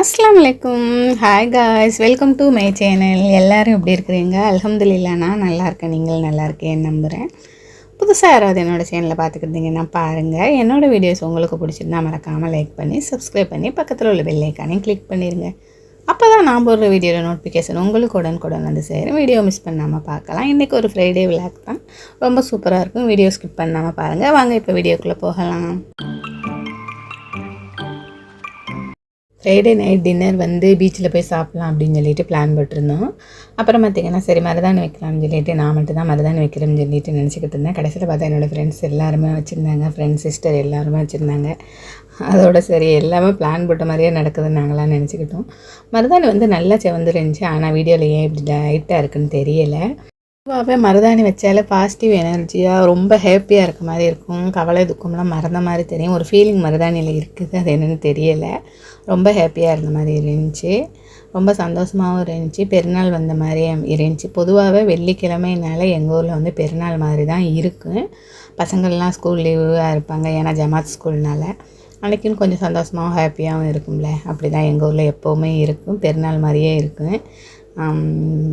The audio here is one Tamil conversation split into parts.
அஸ்லாம் வலைக்கும் hi guys welcome to my channel எல்லோரும் எப்படி இருக்கிறீங்க? அல்ஹம்துலில்லா நான் நல்லா இருக்கேன். நீங்கள் நல்லா இருக்கேன்னு நம்புகிறேன் புதுசாக யாராவது என்னோடய சேனலில் பார்த்துக்கிட்டீங்கன்னா பாருங்கள் என்னோடய வீடியோஸ் உங்களுக்கு பிடிச்சிருந்தா மறக்காமல் லைக் பண்ணி சப்ஸ்கிரைப் பண்ணி பக்கத்தில் உள்ள பெல்லைக்கானே கிளிக் பண்ணிடுங்க அப்போ தான் நான் போடுற வீடியோவில் நோட்டிஃபிகேஷன் உங்களுக்கு உடனுக்குடன் வந்து சேரும். வீடியோ மிஸ் பண்ணாமல் பார்க்கலாம். இன்றைக்கி ஒரு ஃப்ரைடே விளாக் தான். ரொம்ப சூப்பராக இருக்கும். வீடியோ ஸ்கிப் பண்ணாமல் பாருங்கள் வாங்க இப்போ வீடியோக்குள்ளே போகலாம். ஃப்ரைடே நைட் டின்னர் வந்து பீச்சில் போய் சாப்பிட்லாம் அப்படின்னு சொல்லிட்டு பிளான் போட்டிருந்தோம். அப்புறம் பார்த்திங்கன்னா சரி மருதாணி வைக்கலாம்னு சொல்லிட்டு நான் மட்டும் தான் மருதாணி வைக்கிறேன்னு சொல்லிட்டு நினச்சிக்கிட்டு இருந்தேன். கடைசியில் பார்த்தா என்னோடய ஃப்ரெண்ட்ஸ் எல்லாருமே வச்சுருந்தாங்க. ஃப்ரெண்ட்ஸ் சிஸ்டர் எல்லாருமே வச்சுருந்தாங்க. அதோட சரி எல்லாமே பிளான் போட்ட மாதிரியே நடக்குதுன்னு நாங்களாம் நினச்சிக்கிட்டோம். மருதாணி வந்து நல்லா செவந்துருந்துச்சு. ஆனால் வீடியோவில் ஏன் இப்படி லைட்டாக இருக்குன்னு தெரியலை. பொதுவாகவே மருதாணி வச்சாலே பாசிட்டிவ் எனர்ஜியாக ரொம்ப ஹாப்பியாக இருக்க மாதிரி இருக்கும். கவலை துக்கம்லாம் மறந்த மாதிரி தெரியும். ஒரு ஃபீலிங் மருதாணியில் இருக்குது. அது என்னென்னு தெரியலை. ரொம்ப ஹாப்பியாக இருந்த மாதிரி இருந்துச்சு. ரொம்ப சந்தோஷமாகவும் இருந்துச்சு. பெருநாள் வந்த மாதிரி இருந்துச்சு. பொதுவாகவே வெள்ளிக்கிழமைனால எங்கள் ஊரில் வந்து பெருநாள் மாதிரி தான் இருக்கும் பசங்கள்லாம் ஸ்கூல் லீவாக இருப்பாங்க. ஏன்னா ஜமாத் ஸ்கூல்னால அன்றைக்கின்னு கொஞ்சம் சந்தோஷமாகவும் ஹாப்பியாகவும் இருக்கும்ல. அப்படி தான் எங்கள் ஊரில் எப்போவுமே இருக்கும். பெருநாள் மாதிரியே இருக்கும்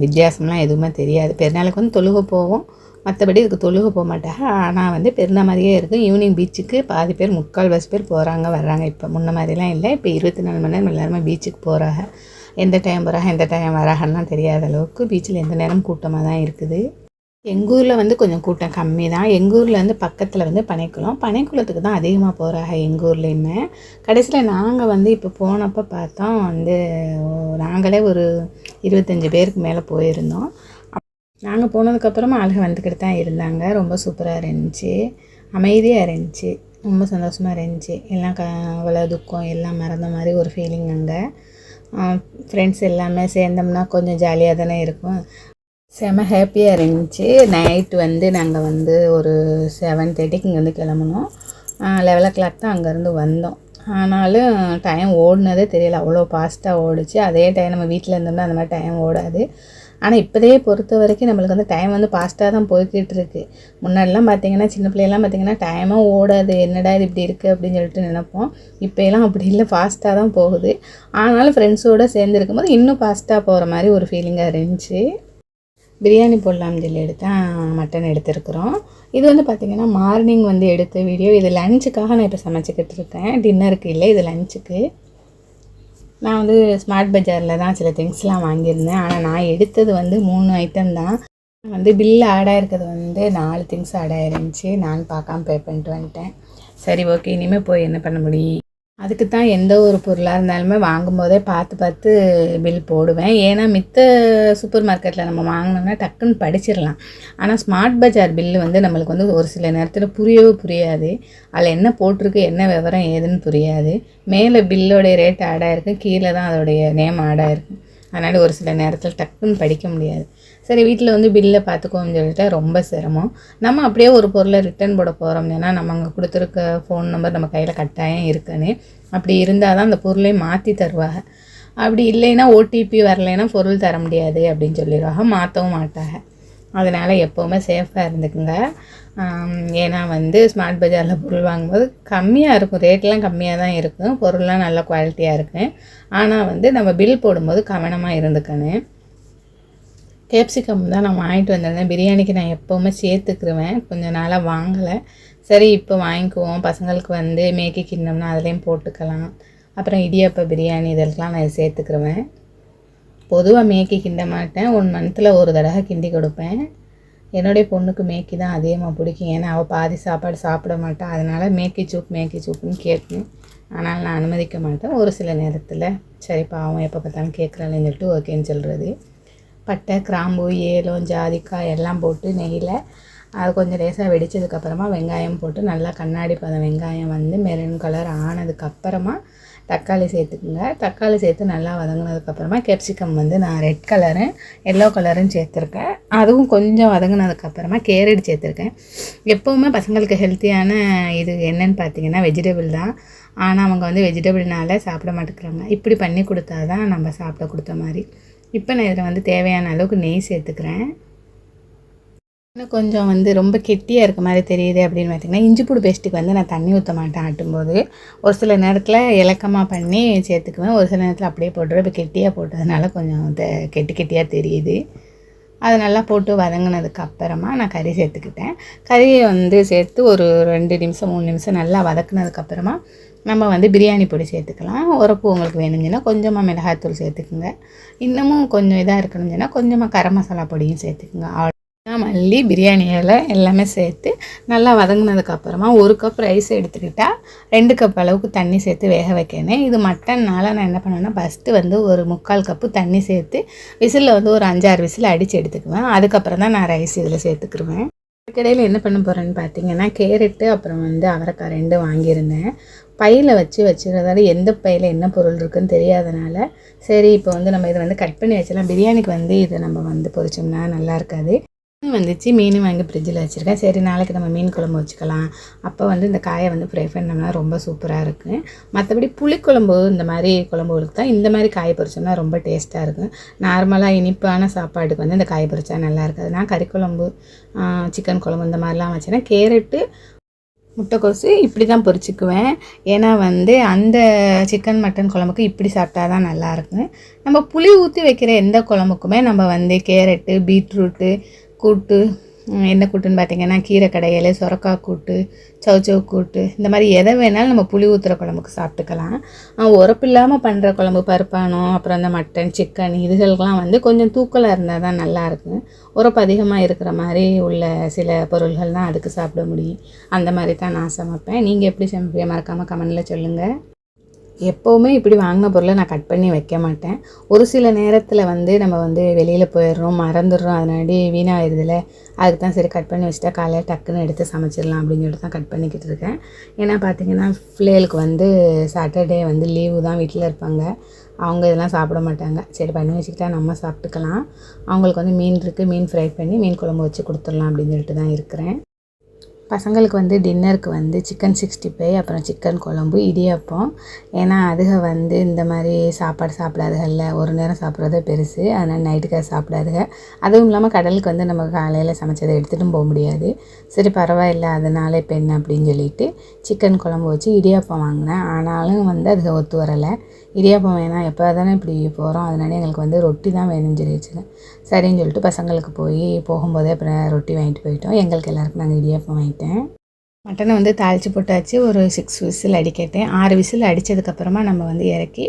வித்தியாசம்லாம் எதுவுமே தெரியாது. பெருநாளுக்கு வந்து தொழுக போவோம். மற்றபடி இதுக்கு தொழுக போக மாட்டாங்க. ஆனால் வந்து பெருநாள் மாதிரியே இருக்கும் ஈவினிங் பீச்சுக்கு பாதி பேர் முக்கால் பஸ் பேர் போகிறாங்க வர்றாங்க. இப்போ முன்ன மாதிரிலாம் இல்லை. இப்போ இருபத்தி நாலு மணி நேரம் எல்லாருமே பீச்சுக்கு போகிறாங்க எந்த டைம் போகிறாங்க எந்த டைம் வராங்கன்னா தெரியாத அளவுக்கு பீச்சில் எந்த நேரம் கூட்டமாக தான் இருக்குது. எங்கள் ஊரில் வந்து கொஞ்சம் கூட்டம் கம்மி தான் எங்கள் ஊரில் வந்து பக்கத்தில் வந்து பனைக்குளம். பனைக்குளத்துக்கு தான் அதிகமாக போகிறாங்க எங்கள் ஊர்லேயுமே. கடைசியில் நாங்கள் வந்து இப்போ போனப்போ பார்த்தோம் வந்து நாங்களே ஒரு இருபத்தஞ்சி பேருக்கு மேலே போயிருந்தோம். நாங்கள் போனதுக்கப்புறமா ஆளுக வந்துக்கிட்டு தான் இருந்தாங்க. ரொம்ப சூப்பராக இருந்துச்சு. அமைதியாக இருந்துச்சு. ரொம்ப சந்தோஷமாக இருந்துச்சு. எல்லாம் க அவ்வளோ துக்கம் எல்லாம் மறந்த மாதிரி ஒரு ஃபீலிங் அங்கே. ஃப்ரெண்ட்ஸ் எல்லாமே சேர்ந்தோம்னா கொஞ்சம் ஜாலியாக தானே இருக்கும். செம ஹாப்பியாக இருந்துச்சு. நைட்டு வந்து நாங்கள் வந்து ஒரு செவன் தேர்ட்டிக்கு இங்கே வந்து கிளம்புனோம். லெவல் ஓ கிளாக் தான் அங்கேருந்து வந்தோம். ஆனாலும் டைம் ஓடினதே தெரியல. அவ்வளோ ஃபாஸ்ட்டாக ஓடிச்சு. அதே டைம் நம்ம வீட்டில் இருந்தோம்னா அந்த மாதிரி டைம் ஓடாது. ஆனால் இப்போதே பொறுத்த வரைக்கும் நம்மளுக்கு வந்து டைம் வந்து ஃபாஸ்ட்டாக தான் போய்கிட்டு இருக்கு. முன்னாடிலாம் பார்த்தீங்கன்னா சின்ன பிள்ளைலாம் பார்த்தீங்கன்னா டைமாக ஓடாது. என்னடா இது இப்படி இருக்குது அப்படின்னு சொல்லிட்டு நினைப்போம். இப்போலாம் அப்படி இல்லை. ஃபாஸ்ட்டாக தான் போகுது. ஆனாலும் ஃப்ரெண்ட்ஸோடு சேர்ந்து இருக்கும்போது இன்னும் ஃபாஸ்ட்டாக போகிற மாதிரி ஒரு ஃபீலிங்காக இருந்துச்சு. பிரியாணி போடலாம்னு சொல்லி எடுத்தேன். மட்டன் எடுத்துருக்குறோம். இது வந்து பார்த்திங்கன்னா மார்னிங் வந்து எடுத்த வீடியோ இது லஞ்சுக்காக நான் இப்போ சமைச்சிக்கிட்டு இருக்கேன். டின்னருக்கு இல்லை இது லஞ்சுக்கு நான் வந்து ஸ்மார்ட் பஜாரில் தான் சில திங்ஸ்லாம் வாங்கியிருந்தேன். ஆனால் நான் எடுத்தது வந்து மூணு ஐட்டம் தான். வந்து பில்லு ஆட் ஆகிருக்கிறது வந்து நாலு திங்ஸ் ஆட் ஆகிருந்துச்சி நான் பார்க்காம பே பண்ணிட்டு வந்துட்டேன். சரி ஓகே இனிமேல் போய் என்ன பண்ண முடியும்? அதுக்கு தான் எந்த ஒரு பொருளாக இருந்தாலுமே வாங்கும்போதே பார்த்து பார்த்து பில் போடுவேன். ஏன்னா மித்த சூப்பர் மார்க்கெட்டில் நம்ம வாங்கினோம்னா டக்குன்னு படிச்சிடலாம். ஆனால் ஸ்மார்ட் பஜார் பில்லு வந்து நம்மளுக்கு வந்து ஒரு சில நேரத்தில் புரியவே புரியாது. அதில் என்ன போட்டிருக்கு என்ன விவரம் ஏதுன்னு புரியாது. மேலே பில்லோடைய ரேட் ஆடாக கீழே தான் அதோடைய நேம் ஆடாக அதனால் ஒரு சில நேரத்தில் டக்குன்னு படிக்க முடியாது. சரி வீட்டில் வந்து பில்லை பார்த்துக்கோன்னு சொல்லிட்டு ரொம்ப சிரமம். நம்ம அப்படியே ஒரு பொருளை ரிட்டர்ன் போட போகிறோம் ஏன்னா நம்ம அங்கே கொடுத்துருக்க ஃபோன் நம்பர் நம்ம கையில் கட்டாயம் இருக்குன்னு. அப்படி இருந்தால் தான் அந்த பொருளை மாற்றி தருவாங்க. அப்படி இல்லைன்னா ஓடிபி வரலைன்னா பொருள் தர முடியாது அப்படின்னு சொல்லிடுவாங்க. மாற்றவும் மாட்டாங்க. அதனால் எப்போவுமே சேஃபாக இருந்துக்குங்க. ஏன்னா வந்து ஸ்மார்ட் பஜாரில் பொருள் வாங்கும்போது கம்மியாக இருக்கும். ரேட்லாம் கம்மியாக தான் இருக்கும். பொருள்லாம் நல்ல குவாலிட்டியாக இருக்கும் ஆனால் வந்து நம்ம பில் போடும்போது கவனமாக இருந்துக்கணும். கேப்சிகம் தான் நான் வாங்கிட்டு வந்திருந்தேன். பிரியாணிக்கு நான் எப்போவுமே சேர்த்துக்குருவேன். கொஞ்சம் நாளாக வாங்கலை. சரி இப்போ வாங்கிக்குவோம். பசங்களுக்கு வந்து மேக்கி கிண்ணம்னா அதுலேயும் போட்டுக்கலாம். அப்புறம் இடியப்ப பிரியாணி இதெல்லாம் நான் சேர்த்துக்குருவேன். பொதுவாக மேக்கி கிண்ட மாட்டேன். ஒன் மந்த்தில் ஒரு தடவை கிண்டி கொடுப்பேன். என்னுடைய பொண்ணுக்கு மேக்கி தான் அதிகமாக பிடிக்கும். ஏன்னா அவள் பாதி சாப்பாடு சாப்பிட மாட்டாள் அதனால் மேக்கி சூப் மேக்கி சூப்புன்னு கேட்பேன். ஆனால் நான் அனுமதிக்க மாட்டேன். ஒரு சில நேரத்தில் சரி பாவம் எப்போ பார்த்தாலும் கேட்குறாள்னு சொல்லிட்டு ஓகேன்னு சொல்கிறது பட்டை கிராம்பு ஏலம் ஜாதிக்காய் எல்லாம் போட்டு நெய்யில் அது கொஞ்சம் லேசாக வெடித்ததுக்கப்புறமா வெங்காயம் போட்டு நல்லா கண்ணாடி பதம் வெங்காயம் வந்து மெரூன் கலர் ஆனதுக்கப்புறமா தக்காளி சேர்த்துக்குங்க. தக்காளி சேர்த்து நல்லா வதங்கினதுக்கப்புறமா கேப்சிகம் வந்து நான் ரெட் கலரு எல்லோ கலரும் சேர்த்துருக்கேன். அதுவும் கொஞ்சம் வதங்கினதுக்கப்புறமா கேரட் சேர்த்துருக்கேன். எப்போவுமே பசங்களுக்கு ஹெல்த்தியான இது என்னன்னு பார்த்தீங்கன்னா வெஜிடபிள் தான். ஆனால் அவங்க வந்து வெஜிடபிள்னால சாப்பிட மாட்டேங்கிறாங்க. இப்படி பண்ணி கொடுத்தா தான் நம்ம சாப்பிட கொடுத்த மாதிரி. இப்போ நான் இதில் வந்து தேவையான அளவுக்கு நெய் சேர்த்துக்கிறேன். இன்னும் கொஞ்சம் வந்து ரொம்ப கெட்டியாக இருக்க மாதிரி தெரியுது அப்படின்னு பார்த்தீங்கன்னா இஞ்சி பூடு பேஸ்ட்டுக்கு வந்து நான் தண்ணி ஊற்ற மாட்டேன் ஆட்டும்போது. ஒரு சில நேரத்தில் இலக்கமாக பண்ணி சேர்த்துக்குவேன். ஒரு சில நேரத்தில் அப்படியே போட்டுருவேன். இப்போ கெட்டியாக போட்டதுனால கொஞ்சம் த- கெட்டி கெட்டியாக தெரியுது. அது நல்லா போட்டு வதங்கினதுக்கு அப்புறமா நான் கறி சேர்த்துக்கிட்டேன். கறியை வந்து சேர்த்து ஒரு ரெண்டு நிமிஷம் மூணு நிமிஷம் நல்லா வதக்குனதுக்கப்புறமா நம்ம வந்து பிரியாணி பொடி சேர்த்துக்கலாம். உரப்பு உங்களுக்கு வேணுங்கன்னா கொஞ்சமாக மிளகாய்த்தூள் சேர்த்துக்குங்க. இன்னமும் கொஞ்சம் இதாக இருக்கணும்னா கொஞ்சமாக கரம் மசாலா பொடியும் சேர்த்துக்குங்க. மல்லி பிரியாணி இலை எல்லாமே சேர்த்து நல்லா வதங்கினதுக்கப்புறமா ஒரு கப் ரைஸ் எடுத்துக்கிட்டால் ரெண்டு கப் அளவுக்கு தண்ணி சேர்த்து வேக வைக்கணும் இது மட்டன்னால் நான் என்ன பண்ணுவேன்னா ஃபஸ்ட்டு வந்து ஒரு முக்கால் கப்பு தண்ணி சேர்த்து விசிலில் வந்து ஒரு அஞ்சாறு விசில் அடித்து எடுத்துக்குவேன். அதுக்கப்புறம் தான் நான் ரைஸ் இதில் சேர்த்துக்குருவேன். இதுக்கிடையில் என்ன பண்ண போகிறேன்னு பார்த்தீங்கன்னா கேரட்டு அப்புறம் வந்து அவரைக்காய் ரெண்டு வாங்கியிருந்தேன். பையில் வச்சு வச்சுக்கிறதால எந்த பையில் என்ன பொருள் இருக்குன்னு தெரியாதனால சரி இப்போ வந்து நம்ம இதை வந்து கட் பண்ணி வச்சிடலாம். பிரியாணிக்கு வந்து இதை நம்ம வந்து பொரிச்சோம்னா நல்லா இருக்காது. மீன் வந்துச்சு. மீன் வாங்கி ஃப்ரிட்ஜில் வச்சுருக்கேன். சரி நாளைக்கு நம்ம மீன் குழம்பு வச்சுக்கலாம். அப்போ வந்து இந்த காயை வந்து ஃப்ரை பண்ணோம்னா ரொம்ப சூப்பராக இருக்கும் மற்றபடி புளிக்குழம்பு இந்த மாதிரி குழம்புகளுக்கு தான் இந்த மாதிரி காய் பொரிச்சோம்னா ரொம்ப டேஸ்ட்டாக இருக்கும். நார்மலாக இனிப்பான சாப்பாட்டுக்கு வந்து இந்த காய் பொரிச்சா நல்லா இருக்காது. நான் கறி குழம்பு சிக்கன் குழம்பு இந்த மாதிரிலாம் வச்சேன்னா கேரட்டு முட்டைக்கோசு இப்படி தான் பொரிச்சுக்குவேன். ஏன்னா வந்து அந்த சிக்கன் மட்டன் குழம்புக்கு இப்படி சாப்பிட்டா தான் நல்லாயிருக்கும் நம்ம புளி ஊற்றி வைக்கிற எந்த குழம்புக்குமே நம்ம வந்து கேரட்டு பீட்ரூட்டு கூட்டு என்ன கூட்டுன்னு பார்த்தீங்கன்னா கீரை கடையில் சொரக்காய் கூட்டு சவுச்சவு கூட்டு இந்த மாதிரி எதை வேணாலும் நம்ம புளி ஊற்றுற குழம்புக்கு சாப்பிட்டுக்கலாம். உரப்பு இல்லாமல் பண்ணுற குழம்பு பருப்பானம் அப்புறம் இந்த மட்டன் சிக்கன் இதுகளுக்கெல்லாம் வந்து கொஞ்சம் தூக்கலாக இருந்தால் தான் நல்லாயிருக்கும் உரப்பு அதிகமாக இருக்கிற மாதிரி உள்ள சில பொருள்கள் தான் அதுக்கு சாப்பிட முடியும். அந்த மாதிரி தான் நான் சமைப்பேன். நீங்கள் எப்படி சமைப்பீங்க? மறக்காமல் கமெண்டில் சொல்லுங்கள் எப்போவுமே இப்படி வாங்கின பொருளை நான் கட் பண்ணி வைக்க மாட்டேன். ஒரு சில நேரத்தில் வந்து நம்ம வந்து வெளியில் போயிடுறோம் மறந்துடுறோம் அதனாடி வீணாகிடுதுல அதுக்கு தான் சரி கட் பண்ணி வச்சுட்டா காலையில் டக்குன்னு எடுத்து சமைச்சிடலாம் அப்படின்னு சொல்லிட்டு தான் கட் பண்ணிக்கிட்டு இருக்கேன். ஏன்னா பார்த்தீங்கன்னா பிள்ளைகளுக்கு வந்து சாட்டர்டே வந்து லீவு தான் வீட்டில் இருப்பாங்க. அவங்க இதெல்லாம் சாப்பிட மாட்டாங்க. சரி பண்ணி வச்சுக்கிட்டா நம்ம சாப்பிட்டுக்கலாம். அவங்களுக்கு வந்து மீன் இருக்குது மீன் ஃப்ரை பண்ணி மீன் குழம்பு வச்சு கொடுத்துடலாம் அப்படின்னு சொல்லிட்டு தான் இருக்கிறேன். பசங்களுக்கு வந்து டின்னருக்கு வந்து சிக்கன் சிக்ஸ்டி ஃபைவ் அப்புறம் சிக்கன் குழம்பு இடியப்பம். ஏன்னா அதுக வந்து இந்த மாதிரி சாப்பாடு சாப்பிடாதுகள்ல ஒரு நேரம் சாப்பிட்றதே பெருசு. அதனால் நைட்டுக்கு அது சாப்பிடாதுக. அதுவும் இல்லாமல் கடலுக்கு வந்து நம்ம காலையில் சமைச்சதை எடுத்துகிட்டும் போக முடியாது. சரி பரவாயில்ல அதனால இப்போ என்ன அப்படின்னு சொல்லிட்டு சிக்கன் குழம்பு வச்சு இடியாப்பம் வாங்கினேன். ஆனாலும் வந்து அதுக ஒத்து வரலை. இடியாப்பம் வேணாம் எப்போ தானே இப்படி போகிறோம் அதனால எங்களுக்கு வந்து ரொட்டி தான் வேணும்னு சொல்லி சரின்னு சொல்லிட்டு பசங்களுக்கு போய் போகும்போதே அப்புறம் ரொட்டி வாங்கிட்டு போயிட்டோம். எங்களுக்கு எல்லாருக்கும் நாங்கள் இடியாப்பம் வாங்கிட்டேன். மட்டனை வந்து தாளித்து போட்டாச்சு. ஒரு சிக்ஸ் விசில் அடிக்கட்டேன். ஆறு விசில் அடித்ததுக்கப்புறமா நம்ம வந்து இறக்கி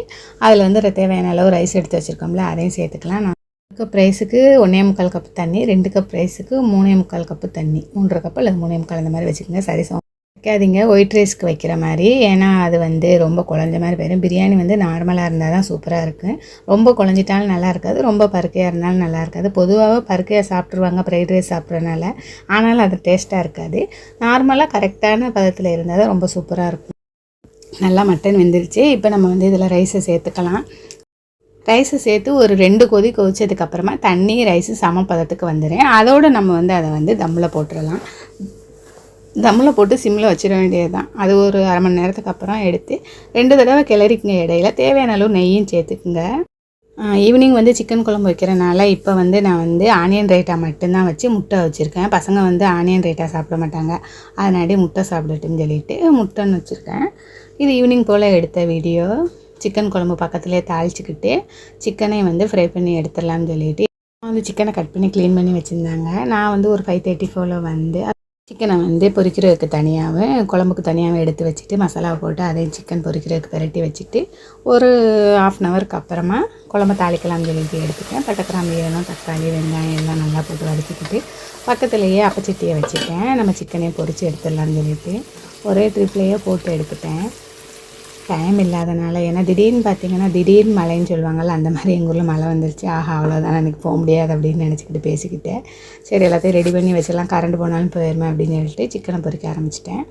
அதில் வந்து தேவையான அளவு ரைஸ் எடுத்து வச்சுருக்கோம்ல அதையும் சேர்த்துக்கலாம். நான் ஒரு கப் ரைஸுக்கு ஒன்றே முக்கால் கப்பு தண்ணி ரெண்டு கப் ரைஸுக்கு மூணே முக்கால் கப்பு தண்ணி மூன்றரை கப்பு அல்லது மூணே முக்கால் அந்த மாதிரி வச்சுக்கோங்க. சரி சமம் வைக்காதீங்க. ஒயிட் ரைஸ்க்கு வைக்கிற மாதிரி. ஏன்னா அது வந்து ரொம்ப குழஞ்ச மாதிரி போயிடும். பிரியாணி வந்து நார்மலாக இருந்தால் தான் சூப்பராக இருக்கும் ரொம்ப குழஞ்சிட்டாலும் நல்லா இருக்காது. ரொம்ப பருக்கையாக இருந்தாலும் நல்லா இருக்காது. பொதுவாக பருக்கையாக சாப்பிட்ருவாங்க ஃப்ரைட் ரைஸ் சாப்பிட்றனால ஆனாலும் அது டேஸ்ட்டாக இருக்காது. நார்மலாக கரெக்டான பதத்தில் இருந்தால் தான் ரொம்ப சூப்பராக இருக்கும். நல்லா மட்டன் வெந்துருச்சு. இப்போ நம்ம வந்து இதில் ரைஸை சேர்த்துக்கலாம். ரைஸை சேர்த்து ஒரு ரெண்டு கொதி கொதிச்சதுக்கப்புறமா தண்ணி ரைஸு சம பதத்துக்கு வந்துடும் அதோடு நம்ம வந்து அதை வந்து தம்மில் போட்டுடலாம் தம்மில் போட்டு சிம்மில் வச்சிட வேண்டியது தான் அது ஒரு அரை மணி நேரத்துக்கு அப்புறம் எடுத்து ரெண்டு தடவை கிளறிக்குங்க இடையில. தேவையான அளவு நெய்யும் சேர்த்துக்குங்க. ஈவினிங் வந்து சிக்கன் குழம்பு வைக்கிறனால இப்போ வந்து நான் வந்து ஆனியன் ரைட்டா மட்டும்தான் வச்சு முட்டை வச்சுருக்கேன். பசங்க வந்து ஆனியன் ரைட்டா சாப்பிட மாட்டாங்க. அதனாடி முட்டை சாப்பிடட்டுன்னு சொல்லிட்டு முட்டைன்னு வச்சுருக்கேன். இது ஈவினிங் போல் எடுத்த வீடியோ சிக்கன் குழம்பு பக்கத்துலேயே தாளிச்சிக்கிட்டு சிக்கனை வந்து ஃப்ரை பண்ணி எடுத்துடலாம்னு சொல்லிட்டு வந்து சிக்கனை கட் பண்ணி க்ளீன் பண்ணி வச்சுருந்தாங்க. நான் வந்து ஒரு ஃபைவ் தேர்ட்டி ஃபோரில் வந்து சிக்கனை வந்து பொரிக்கிறதுக்கு தனியாகவே குழம்புக்கு தனியாகவே எடுத்து வச்சுட்டு மசாலாவை போட்டு அதையும் சிக்கன் பொரிக்கிறதுக்கு பெரட்டி வச்சுட்டு ஒரு ஆஃப் அன் ஹவருக்கு அப்புறமா குழம்பு தாளிக்கலாம்னு சொல்லிட்டு எடுத்துட்டேன். பட்டக்கிராம்பு எல்லாம் தக்காளி வெங்காயம் எல்லாம் நல்லா போட்டு வதக்கிக்கிட்டு பக்கத்துலேயே அப்பச்சட்டியை வச்சுட்டேன். நம்ம சிக்கனையும் பொரித்து எடுத்துடலாம்னு சொல்லிட்டு ஒரே ட்ரிப்லேயே போட்டு எடுத்துட்டேன். டைம் இல்லாதனால ஏன்னா திடீர்னு பார்த்தீங்கன்னா திடீர்னு மழைன்னு சொல்லுவாங்கள்ல அந்த மாதிரி எங்கள் ஊரில் மழை வந்துருச்சு. ஆஹா அவ்வளோதான் எனக்கு போக முடியாது அப்படின்னு நினச்சிக்கிட்டு பேசிக்கிட்டேன். சரி எல்லாத்தையும் ரெடி பண்ணி வச்சிடலாம். கரண்ட் போனாலும் போயிடுமே அப்படின்னு சொல்லிட்டு சிக்கனை பொறிக்க ஆரம்பிச்சிட்டேன்.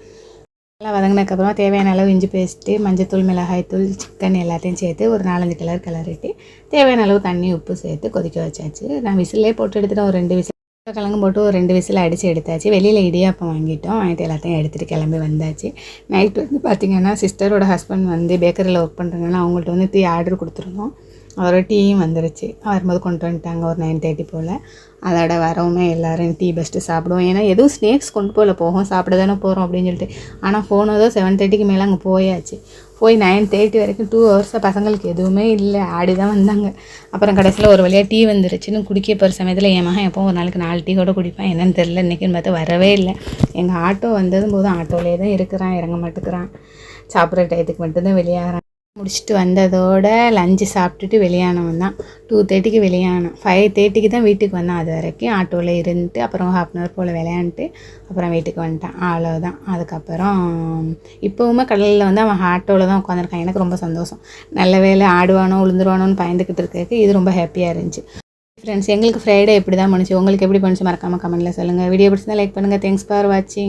நல்லா வதங்கினதுக்கப்புறமா தேவையான அளவு இஞ்சி பேஸ்ட்டு மஞ்சத்தூள் மிளகாய்த்தூள் சிக்கன் எல்லாத்தையும் சேர்த்து ஒரு நாலஞ்சு கலர் கிளறிட்டு தேவையான அளவு தண்ணி உப்பு சேர்த்து கொதிக்க வச்சாச்சு. நான் விசிலே போட்டு எடுத்துட்டேன். ஒரு ரெண்டு விசில் கிழங்கு போட்டு ஒரு ரெண்டு விசில் அடித்து எடுத்தாச்சு. வெளியில் இடியாப்பம் வாங்கிட்டோம். வாங்கிட்டு எல்லாத்தையும் எடுத்துகிட்டு கிளம்பி வந்தாச்சு. நைட் வந்து பார்த்திங்கன்னா சிஸ்டரோட ஹஸ்பண்ட் வந்து பேக்கரியில் ஒர்க் பண்ணுறதுனால அவங்கள்ட்ட வந்து டீ ஆர்டர் கொடுத்துருந்தோம். அதோட டீயும் வந்துருச்சு. வரும்போது கொண்டு வந்துட்டாங்க ஒரு நைன் தேர்ட்டி போல். அதோட வரவுமே எல்லோரும் டீ பெஸ்ட்டு சாப்பிடுவோம். ஏன்னா எதுவும் ஸ்நேக்ஸ் கொண்டு போகல. போகும் சாப்பிட தானே போகிறோம் அப்படின்னு சொல்லிட்டு. ஆனால் போனதோ செவன் தேர்ட்டிக்கு மேலே அங்கே போயாச்சு. போய் நைன் தேர்ட்டி வரைக்கும் டூ ஹவர்ஸாக பசங்களுக்கு எதுவுமே இல்லை. ஆடி தான் வந்தாங்க. அப்புறம் கடைசியில் ஒரு வழியாக டீ வந்துருச்சுன்னு குடிக்க போகிற சமயத்தில் என் மகன் எப்போ ஒரு நாளைக்கு நாலு டீ கூட குடிப்பான். என்னன்னு தெரில இன்றைக்கின்னு பார்த்து வரவே இல்லை. எங்கள் ஆட்டோ வந்ததும் போதும் ஆட்டோலேயே தான் இருக்கிறான். இறங்க மாட்டேங்கிறான். சாப்பிட்ற டயத்துக்கு மட்டும்தான் வெளியாகிறான் முடிச்சுட்டு வந்ததோட லஞ்சு சாப்பிட்டுட்டு வெளியானவன் தான். டூ தேர்ட்டிக்கு வெளியானோம் ஃபைவ் தேர்ட்டிக்கு தான் வீட்டுக்கு வந்தான் அது வரைக்கும். ஆட்டோவில் இருந்துட்டு அப்புறம் ஹாஃப் அன் ஹவர் போல் விளையாண்டுட்டு அப்புறம் வீட்டுக்கு வந்துட்டான். அவ்வளோதான் அதுக்கப்புறம் இப்போவுமே கடலில் வந்து அவன் ஆட்டோவில் தான் உட்காந்துருக்கான் எனக்கு ரொம்ப சந்தோஷம். நல்ல வேலை ஆடுவானோ விழுந்துருவானோன்னு பயந்துக்கிட்டு இருக்கிறதுக்கு இது ரொம்ப ஹாப்பியாக இருந்துச்சு. ஃப்ரெண்ட்ஸ் எங்களுக்கு ஃப்ரைடே எப்படி தான் பண்ணுச்சு உங்களுக்கு எப்படி பண்ணுச்சு மறக்காமல் கமெண்ட்டில் சொல்லுங்கள் வீடியோ பிடிச்சிருந்தா லைக் பண்ணுங்கள் தேங்க்ஸ் ஃபார் வாட்சிங்